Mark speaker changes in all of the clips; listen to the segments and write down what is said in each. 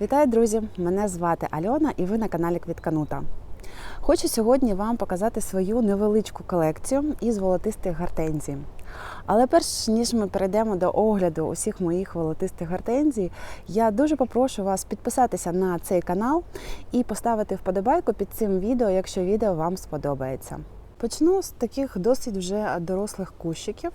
Speaker 1: Вітаю, друзі! Мене звати Альона і ви на каналі Квітканута. Хочу сьогодні вам показати свою невеличку колекцію із волотистих гортензій. Але перш ніж ми перейдемо до огляду усіх моїх волотистих гортензій, я дуже попрошу вас підписатися на цей канал і поставити вподобайку під цим відео, якщо відео вам сподобається. Почну з таких досить вже дорослих кущиків.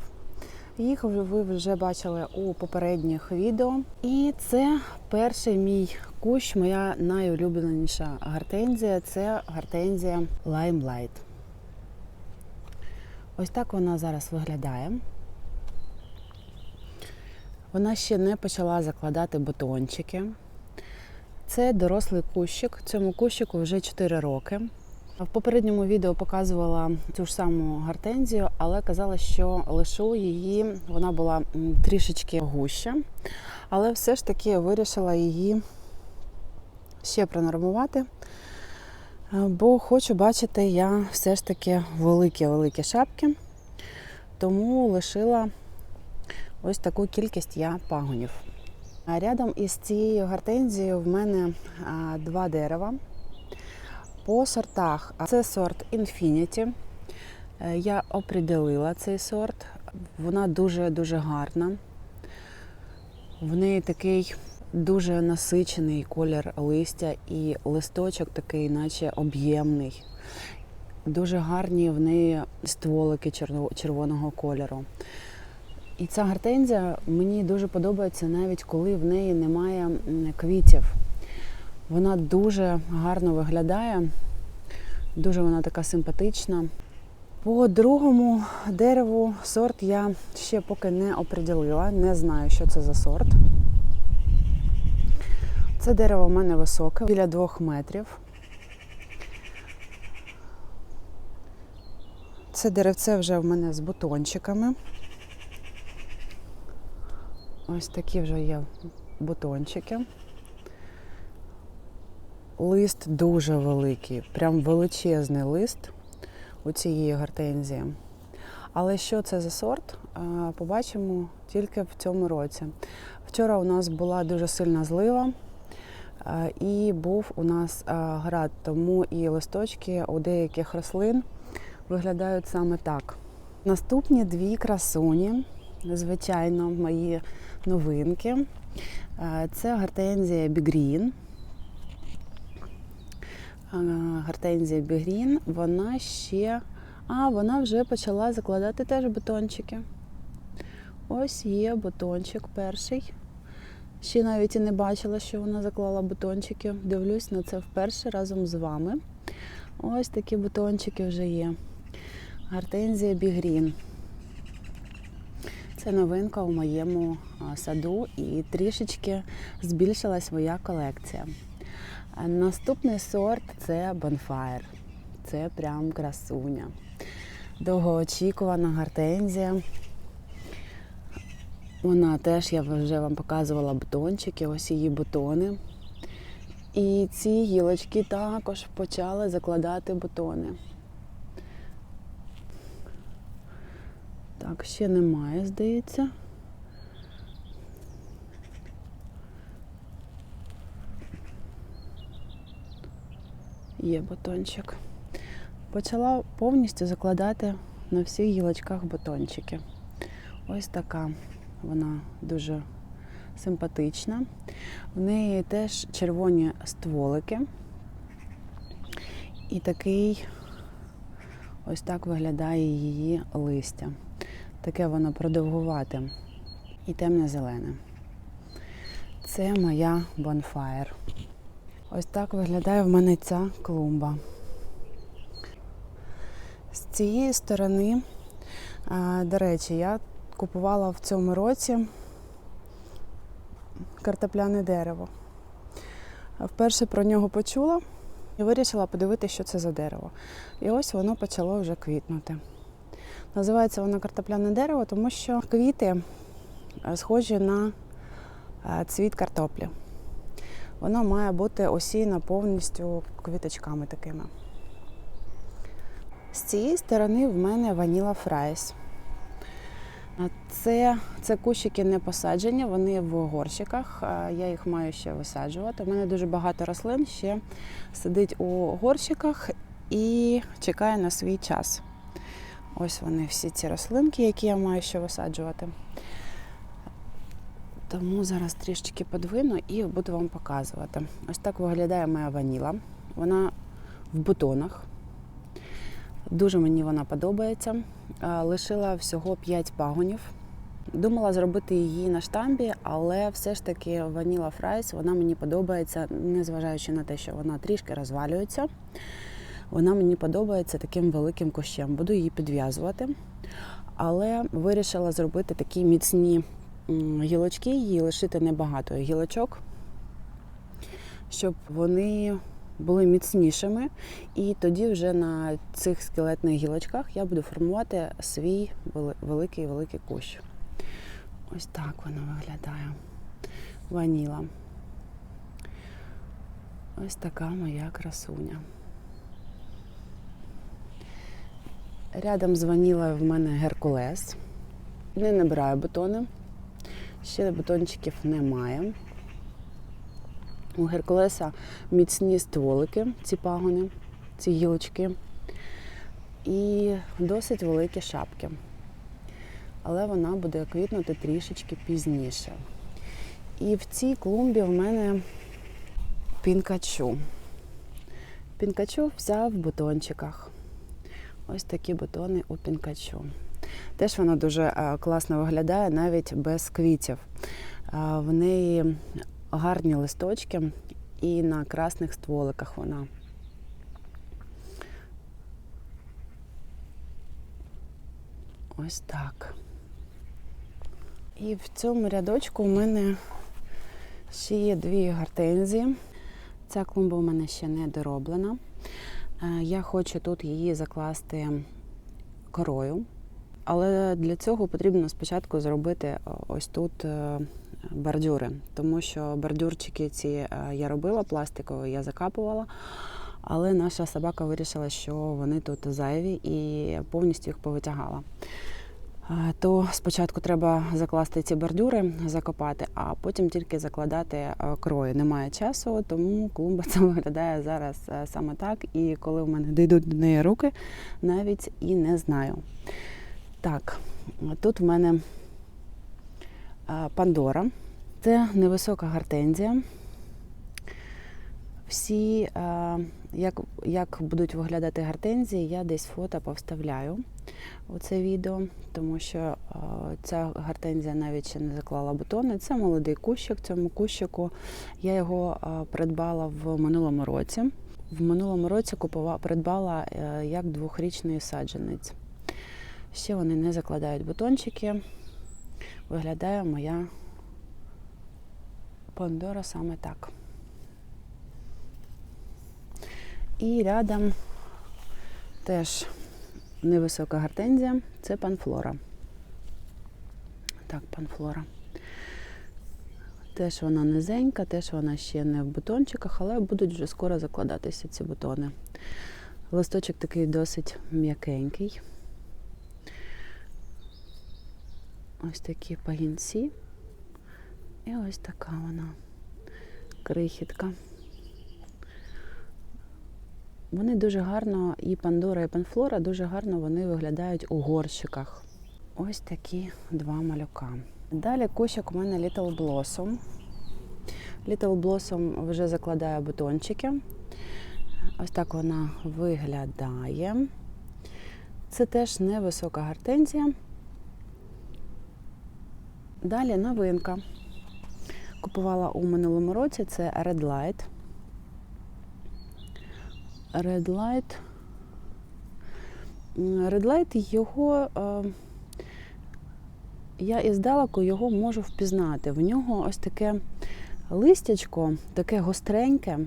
Speaker 1: Їх ви вже бачили у попередніх відео. І це перший мій кущ, моя найулюбленіша гортензія це гортензія Limelight. Ось так вона зараз виглядає. Вона ще не почала закладати бутончики. Це дорослий кущик. Цьому кущику вже 4 роки. В попередньому відео показувала цю ж саму гортензію, але казала, що лишу її, вона була трішечки гуща, але все ж таки вирішила її ще пронормувати, бо хочу бачити я все ж таки великі-великі шапки, тому лишила ось таку кількість я пагонів. Рядом із цією гортензією в мене два дерева. По сортах це сорт Infinity. Я оприділила цей сорт. Вона дуже-дуже гарна. В неї такий дуже насичений колір листя і листочок такий, наче об'ємний. Дуже гарні в неї стволики червоного кольору. І ця гортензія мені дуже подобається навіть коли в неї немає квітів. Вона дуже гарно виглядає, дуже вона така симпатична. По другому дереву сорт я ще поки не оприділила, не знаю, що це за сорт. Це дерево в мене високе, біля двох метрів. Це деревце вже в мене з бутончиками. Ось такі вже є бутончики. Лист дуже великий, прям величезний лист у цієї гортензії. Але що це за сорт, побачимо тільки в цьому році. Вчора у нас була дуже сильна злива і був у нас град, тому і листочки у деяких рослин виглядають саме так. Наступні дві красуні, звичайно, мої новинки. Це гортензія Бігрін. Гортензія Бігрін, вона ще, а, вона вже почала закладати теж бутончики. Ось є бутончик перший. Ще навіть і не бачила, що вона заклала бутончики. Дивлюсь на це вперше разом з вами. Ось такі бутончики вже є. Гортензія Бігрін. Це новинка у моєму саду і трішечки збільшилась моя колекція. Наступний сорт це Bonfire. Це прям красуня. Довгоочікувана гортензія. Вона теж, я вже вам показувала бутончики, ось її бутони. І ці гілочки також почали закладати бутони. Так, ще немає, здається. Є бутончик. Почала повністю закладати на всіх гілочках бутончики. Ось така вона дуже симпатична. В неї теж червоні стволики. І такий ось так виглядає її листя. Таке воно продовгувате і темне-зелене. Це моя Bonfire. Ось так виглядає в мене ця клумба. З цієї сторони, до речі, я купувала в цьому році картопляне дерево. Вперше про нього почула і вирішила подивитися, що це за дерево. І ось воно почало вже квітнути. Називається воно картопляне дерево, тому що квіти схожі на цвіт картоплі. Воно має бути осіяно повністю квіточками такими. З цієї сторони в мене ваніла фрайс. Це, це кущики не посаджені, вони в горщиках. Я їх маю ще висаджувати. У мене дуже багато рослин ще сидить у горщиках і чекає на свій час. Ось вони всі ці рослинки, які я маю ще висаджувати. Тому зараз трішечки подвину і буду вам показувати. Ось так виглядає моя ваніла. Вона в бутонах. Дуже мені вона подобається. Лишила всього 5 пагонів. Думала зробити її на штамбі, але все ж таки ваніла фрайс вона мені подобається, незважаючи на те, що вона трішки розвалюється. Вона мені подобається таким великим кущем. Буду її підв'язувати. Але вирішила зробити такі міцні гілочки, її лишити небагато гілочок, щоб вони були міцнішими. І тоді вже на цих скелетних гілочках я буду формувати свій великий-великий кущ. Ось так вона виглядає. Ваніла. Ось така моя красуня. Рядом з ванілою в мене Геркулес. Не набираю бутони. Ще бутончиків немає. У Геркулеса міцні стволики, ці пагони, ці гілочки. І досить великі шапки. Але вона буде квітнути трішечки пізніше. І в цій клумбі в мене пінкачу. Пінкачу взяв в бутончиках. Ось такі бутони у пінкачу. Теж вона дуже е, класно виглядає навіть без квітів. Е, В неї гарні листочки і на красних стволиках вона. Ось так. І в цьому рядочку у мене ще є дві гортензії. Ця клумба у мене ще не дороблена. Е, Я хочу тут її закласти корою, але для цього потрібно спочатку зробити е, ось тут е, бордюри, тому що бордюрчики ці е, я робила пластикові, я закапувала. Але наша собака вирішила, що вони тут зайві і повністю їх повитягала. То спочатку треба закласти ці бордюри, закопати, а потім тільки закладати крою. Немає часу, тому клумба це виглядає зараз саме так. І коли в мене дійдуть до неї руки, навіть і не знаю. Так, тут в мене Пандора. Це невисока гортензія. Всі, як, як будуть виглядати гортензії, я десь фото повставляю у це відео, тому що ця гортензія навіть ще не заклала бутони. Це молодий кущик. Цьому кущику я його придбала в минулому році. В минулому році купувала, придбала е, як двохрічний саджанець. Ще вони не закладають бутончики. Виглядає моя Пандора саме так. І рядом теж невисока гортензія, це панфлора. Так, панфлора. Теж вона низенька, теж вона ще не в бутончиках, але будуть вже скоро закладатися ці бутони. Листочок такий досить м'якенький. Ось такі пагінці. І ось така вона крихітка. Вони дуже гарно, і Пандора, і Панфлора дуже гарно вони виглядають у горщиках. Ось такі два малюка. Далі кущик у мене Little Blossom. Little Blossom вже закладає бутончики. Ось так вона виглядає. Це теж невисока гортензія. Далі новинка. Купувала у минулому році це Red Light. Red Light. Red Light його. Е, я іздалеку його можу впізнати. В нього ось таке листячко, таке гостреньке.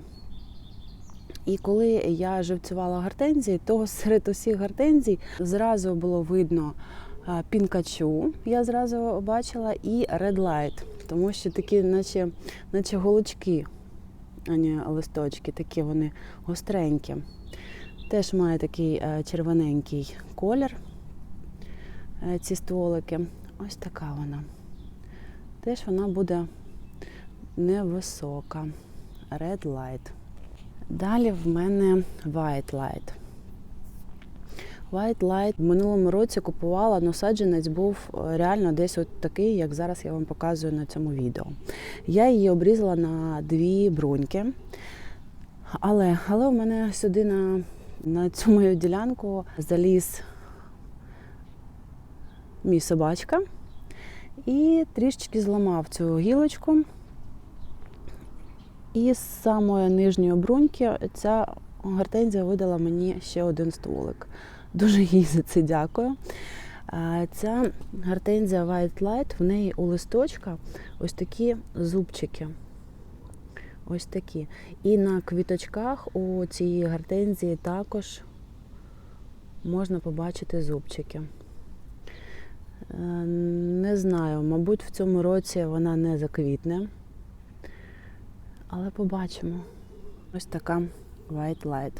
Speaker 1: І коли я живцювала гортензії, то серед усіх гортензій зразу було видно пінкачу, я зразу бачила, і Red Light, тому що такі, наче, наче голочки, а не листочки, такі вони гостренькі. Теж має такий е, червоненький колір, е, ці стволики. Ось така вона. Теж вона буде невисока. Red light. Далі в мене white light. White Light в минулому році купувала, але саджанець був е, реально десь от такий, як зараз я вам показую на цьому відео. Я її обрізала на дві бруньки. Але, але у мене сюди на, на цю мою ділянку заліз мій собачка і трішечки зламав цю гілочку. І з самої нижньої бруньки ця гортензія видала мені ще один стволик. Дуже їй за це дякую. Ця гортензія White Light, в неї у листочка ось такі зубчики. Ось такі. І на квіточках у цієї гортензії також можна побачити зубчики. Е, Не знаю, мабуть, в цьому році вона не заквітне. Але побачимо. Ось така White Light.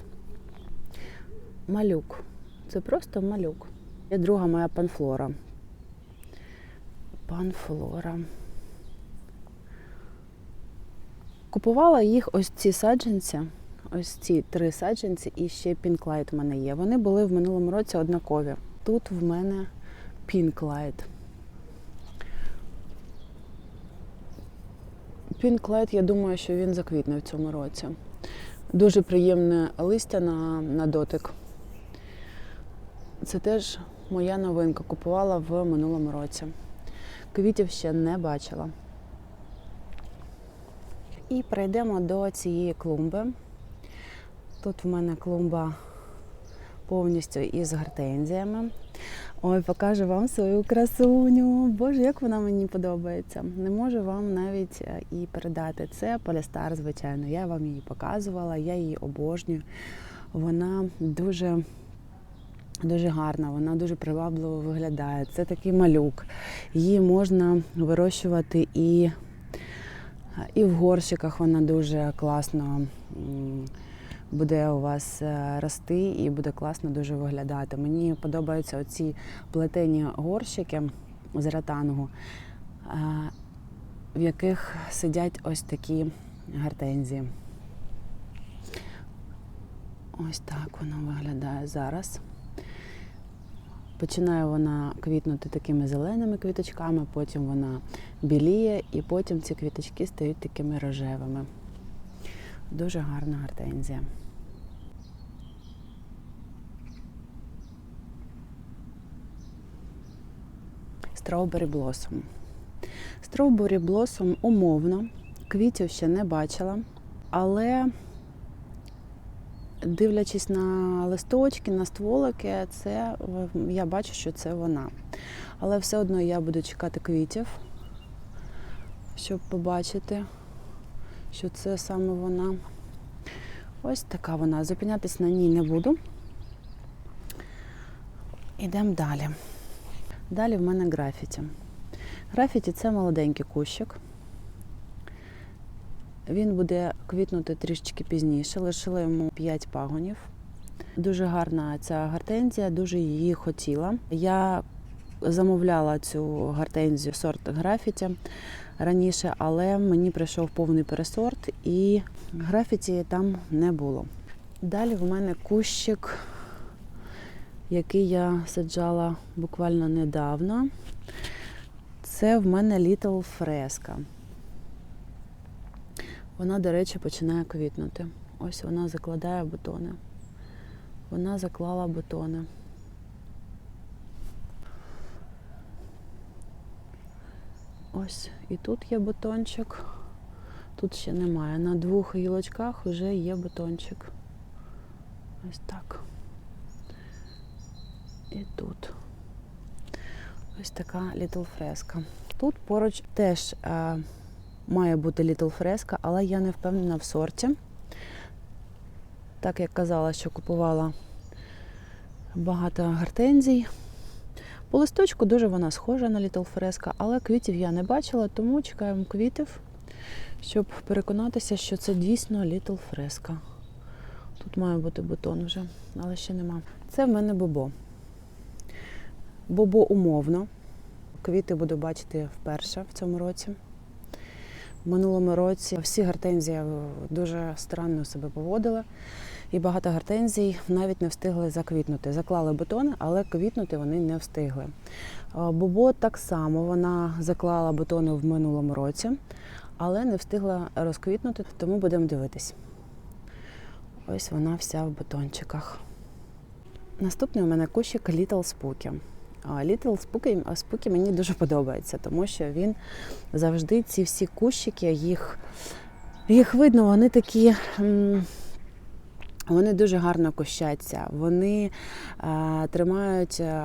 Speaker 1: Малюк. Це просто малюк. Є друга моя панфлора. Панфлора. Купувала їх ось ці саджанці, ось ці три саджанці і ще пінклайт в мене є. Вони були в минулому році однакові. Тут в мене пінклайт. Пінклайт, я думаю, що він заквітне в цьому році. Дуже приємне листя на, на дотик. Це теж моя новинка. Купувала в минулому році. Квітів ще не бачила. І перейдемо до цієї клумби. Тут в мене клумба повністю із гортензіями. Ой, покажу вам свою красуню. Боже, як вона мені подобається. Не можу вам навіть е, і передати. Це полістар, звичайно. Я вам її показувала, я її обожнюю. Вона дуже Дуже гарна, вона дуже привабливо виглядає. Це такий малюк. Її можна вирощувати і, і в горщиках вона дуже класно буде у вас е, рости і буде класно дуже виглядати. Мені подобаються оці плетені горщики з ратангу, е, в яких сидять ось такі гортензії. Ось так вона виглядає зараз. Починає вона квітнути такими зеленими квіточками, потім вона біліє, і потім ці квіточки стають такими рожевими. Дуже гарна гортензія. Strawberry Blossom. Strawberry Blossom умовно, квітів ще не бачила, але дивлячись на листочки, на стволики, це я бачу, що це вона. Але все одно я буду чекати квітів, щоб побачити, що це саме вона. Ось така вона. Зупинятись на ній не буду. Ідемо далі. Далі в мене графіті. Графіті це молоденький кущик. Він буде квітнути трішечки пізніше, лишила йому 5 пагонів. Дуже гарна ця гортензія, дуже її хотіла. Я замовляла цю гортензію сорт графіті раніше, але мені прийшов повний пересорт і графіті там не було. Далі в мене кущик, який я саджала буквально недавно. Це в мене Little Fresca. Вона, до речі, починає квітнути. Ось вона закладає бутони. Вона заклала бутони. Ось і тут є бутончик. Тут ще немає. На двох гілочках вже є бутончик. Ось так. І тут. Ось така Little фреска. Тут поруч теж е, має бути Little фреска, але я не впевнена в сорті. Так як казала, що купувала багато гортензій. По листочку дуже вона схожа на Little фреска, але квітів я не бачила, тому чекаємо квітів, щоб переконатися, що це дійсно Little фреска. Тут має бути бутон вже, але ще нема. Це в мене бобо. Бобо умовно. квіти буду бачити вперше в цьому році. Минулому році всі гортензії дуже странно себе поводили, і багато гортензій навіть не встигли заквітнути. Заклали бутони, але квітнути вони не встигли. Бобо так само вона заклала бутони в минулому році, але не встигла розквітнути, тому будемо дивитись. Ось вона вся в бутончиках. Наступний у мене кущик Little Spooky. А Little Spooky, Spooky мені дуже подобається, тому що він завжди ці всі кущики, їх, їх видно, вони такі. Вони дуже гарно кущаться, вони е, тримають е,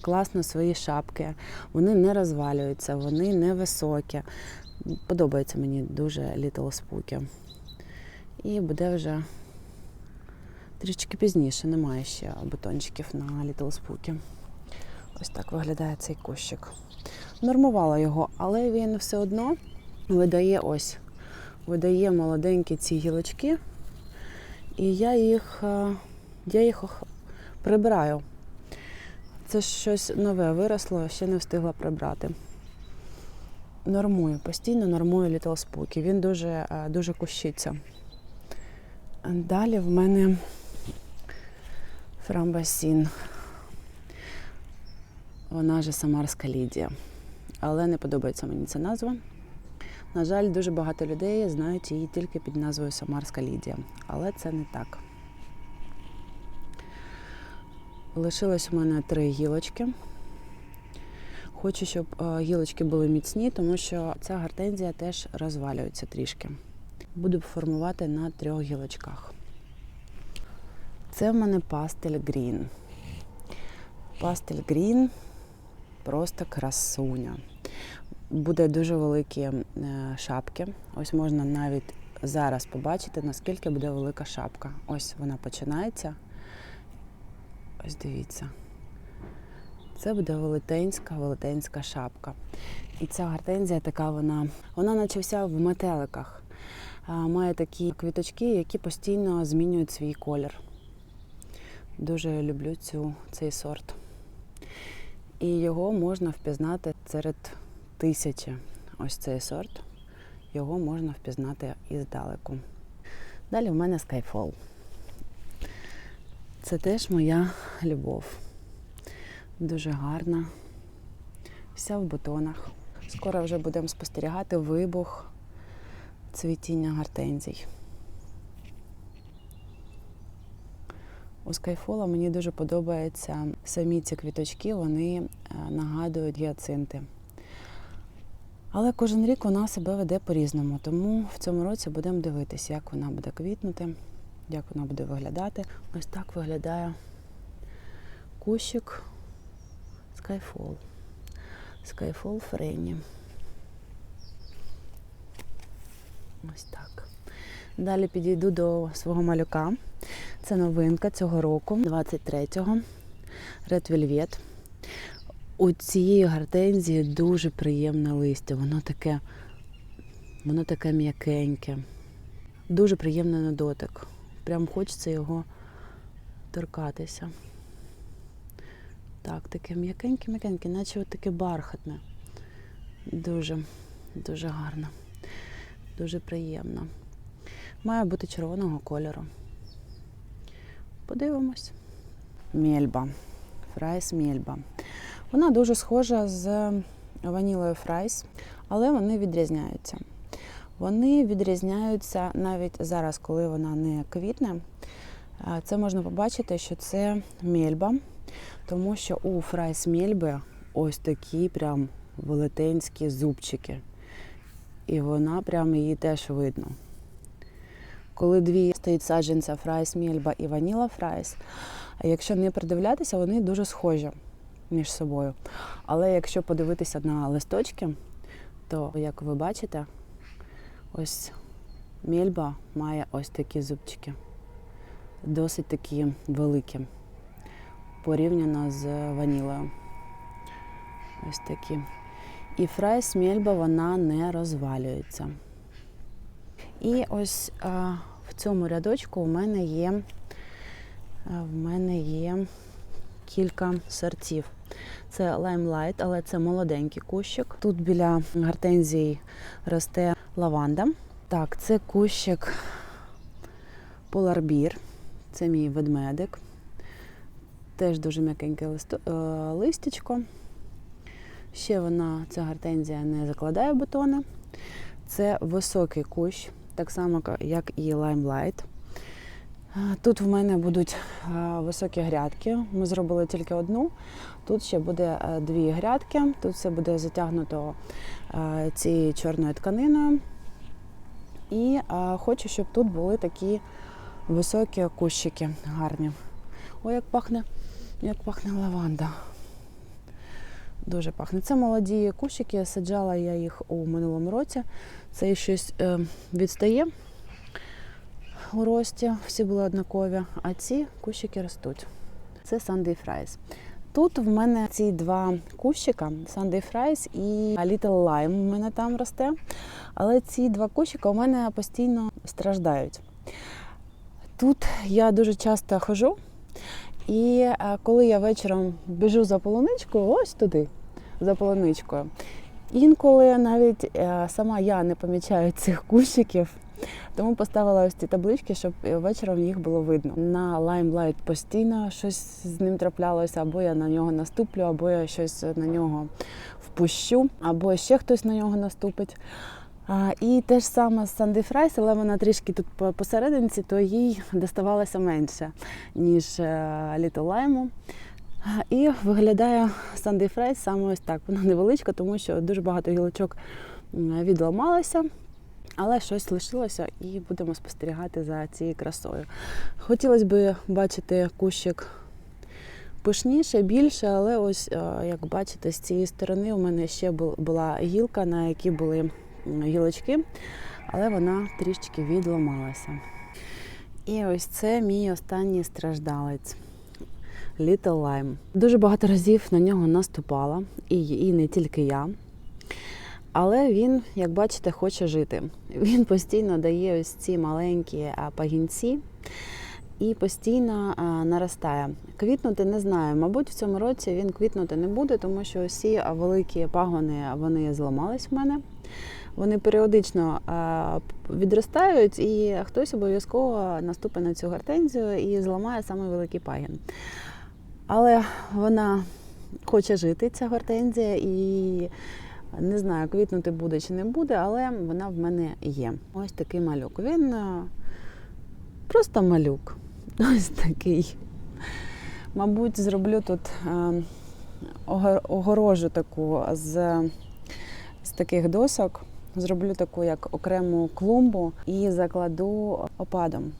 Speaker 1: класно свої шапки, вони не розвалюються, вони невисокі. Подобається мені дуже Little Spooky. І буде вже трішки пізніше, немає ще бутончиків на Little Spooky. Ось так виглядає цей кущик. Нормувала його, але він все одно видає ось, видає молоденькі ці гілочки. І я їх, е, я їх прибираю. Це щось нове виросло, ще не встигла прибрати. Нормую, постійно нормую Little Spooky. Він дуже, е, дуже кущиться. Далі в мене фрамбасін. Вона же Самарська Лідія. Але не подобається мені ця назва. На жаль, дуже багато людей знають її тільки під назвою Самарська Лідія. Але це не так. Лишилось у мене три гілочки. Хочу, щоб е, гілочки були міцні, тому що ця гортензія теж розвалюється трішки. Буду формувати на трьох гілочках. Це в мене пастель грін. Пастель грін просто красуня. Буде дуже великі е, шапки. Ось можна навіть зараз побачити, наскільки буде велика шапка. Ось вона починається. Ось дивіться. Це буде велетенська, велетенська шапка. І ця гортензія така вона, вона наче вся в метеликах. Має такі квіточки, які постійно змінюють свій колір. Дуже люблю цю, цей сорт. І його можна впізнати серед тисячі. Ось цей сорт. Його можна впізнати іздалеку. Далі в мене Skyfall. Це теж моя любов. Дуже гарна. Вся в бутонах. Скоро вже будемо спостерігати вибух цвітіння гортензій. У Skyfall мені дуже подобаються самі ці квіточки, вони е, нагадують гіацинти. Але кожен рік вона себе веде по-різному, тому в цьому році будемо дивитися, як вона буде квітнути, як вона буде виглядати. Ось так виглядає кущик Skyfall. Skyfall Фрейні. Ось так. Далі підійду до свого малюка. Це новинка цього року, 23-го. Red Velvet. У цієї гортензії дуже приємне листя. Воно таке, воно таке м'якеньке. Дуже приємне на дотик. Прям хочеться його торкатися. Так, таке м'якеньке-м'якеньке, наче от таке бархатне. Дуже, дуже гарно. Дуже приємно. Має бути червоного кольору. Подивимось. Мельба. Фрайс Мельба. Вона дуже схожа з ванілою фрайс, але вони відрізняються. Вони відрізняються навіть зараз, коли вона не квітне. Це можна побачити, що це мельба, тому що у фрайс мельби ось такі прям велетенські зубчики. І вона прям її теж видно. Коли дві стоїть саджанця фрайс мельба і ваніла фрайс, якщо не придивлятися, вони дуже схожі між собою. Але якщо подивитися на листочки, то, як ви бачите, ось мельба має ось такі зубчики. Досить такі великі, порівняно з ванілою. Ось такі. І фрайс мельба вона не розвалюється. І ось а, в цьому рядочку у мене є, а, в мене є кілька сортів. Це Limelight, але це молоденький кущик. Тут біля гортензій росте лаванда. Так, це кущик Поларбір. Це мій ведмедик. Теж дуже м'якеньке е, листячко. Ще вона, ця гортензія, не закладає бутони. Це високий кущ, так само як і Limelight. Тут в мене будуть високі грядки. Ми зробили тільки одну. Тут ще буде дві грядки. Тут все буде затягнуто цією чорною тканиною. І хочу, щоб тут були такі високі кущики гарні. Ой, як пахне, як пахне лаванда. Дуже пахне. Це молоді кущики. Саджала я їх у минулому році. Це щось е, відстає у рості, всі були однакові, а ці кущики ростуть. Це Sunday Fries. Тут в мене ці два кущика Sunday Fries і Little Lime у мене там росте. Але ці два кущика у мене постійно страждають. Тут я дуже часто хожу, і е, коли я вечором біжу за полуничкою, ось туди, за полуничкою, інколи навіть е, сама я не помічаю цих кущиків. Тому поставила ось ці таблички, щоб вечором їх було видно. На Limelight постійно щось з ним траплялося, або я на нього наступлю, або я щось на нього впущу, або ще хтось на нього наступить. А, і те ж саме з Sandy Fries, але вона трішки тут посерединці, то їй доставалося менше, ніж е, Little Lime. А, І виглядає Sandy Fries саме ось так. Вона невеличка, тому що дуже багато гілочок відламалося. Але щось лишилося і будемо спостерігати за цією красою. Хотілося б бачити кущик пишніше, більше, але ось, е, як бачите, з цієї сторони у мене ще була гілка, на якій були гілочки, але вона трішки відламалася. І ось це мій останній страждалець. Little Lime. Дуже багато разів на нього наступала, і, і не тільки я. Але він, як бачите, хоче жити. Він постійно дає ось ці маленькі пагінці і постійно наростає. Квітнути не знаю. Мабуть, в цьому році він квітнути не буде, тому що усі великі пагони вони зламались в мене. Вони періодично відростають, і хтось обов'язково наступить на цю гортензію і зламає саме великий пагін. Але вона хоче жити, ця гортензія, і не знаю, квітнути буде чи не буде, але вона в мене є. Ось такий малюк. Він е, просто малюк. Ось такий. Мабуть, зроблю тут е, огорожу таку з, з таких досок. Зроблю таку як окрему клумбу і закладу опадом,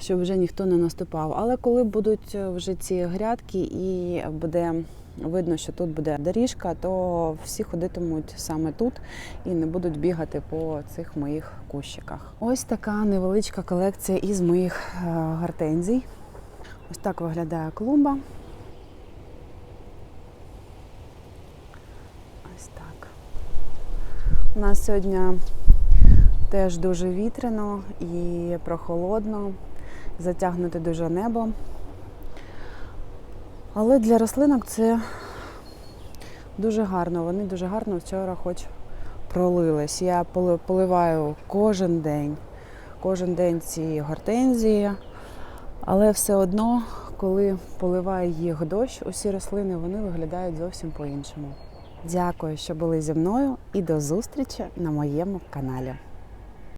Speaker 1: щоб вже ніхто не наступав. Але коли будуть вже ці грядки і буде видно, що тут буде доріжка, то всі ходитимуть саме тут і не будуть бігати по цих моїх кущиках. Ось така невеличка колекція із моїх е, гортензій. Ось так виглядає клумба. Ось так. У нас сьогодні теж дуже вітряно і прохолодно, затягнуте дуже небо. Але для рослинок це дуже гарно. Вони дуже гарно вчора хоч пролились. Я поливаю кожен день, кожен день ці гортензії. Але все одно, коли поливає їх дощ, усі рослини вони виглядають зовсім по-іншому. Дякую, що були зі мною і до зустрічі на моєму каналі.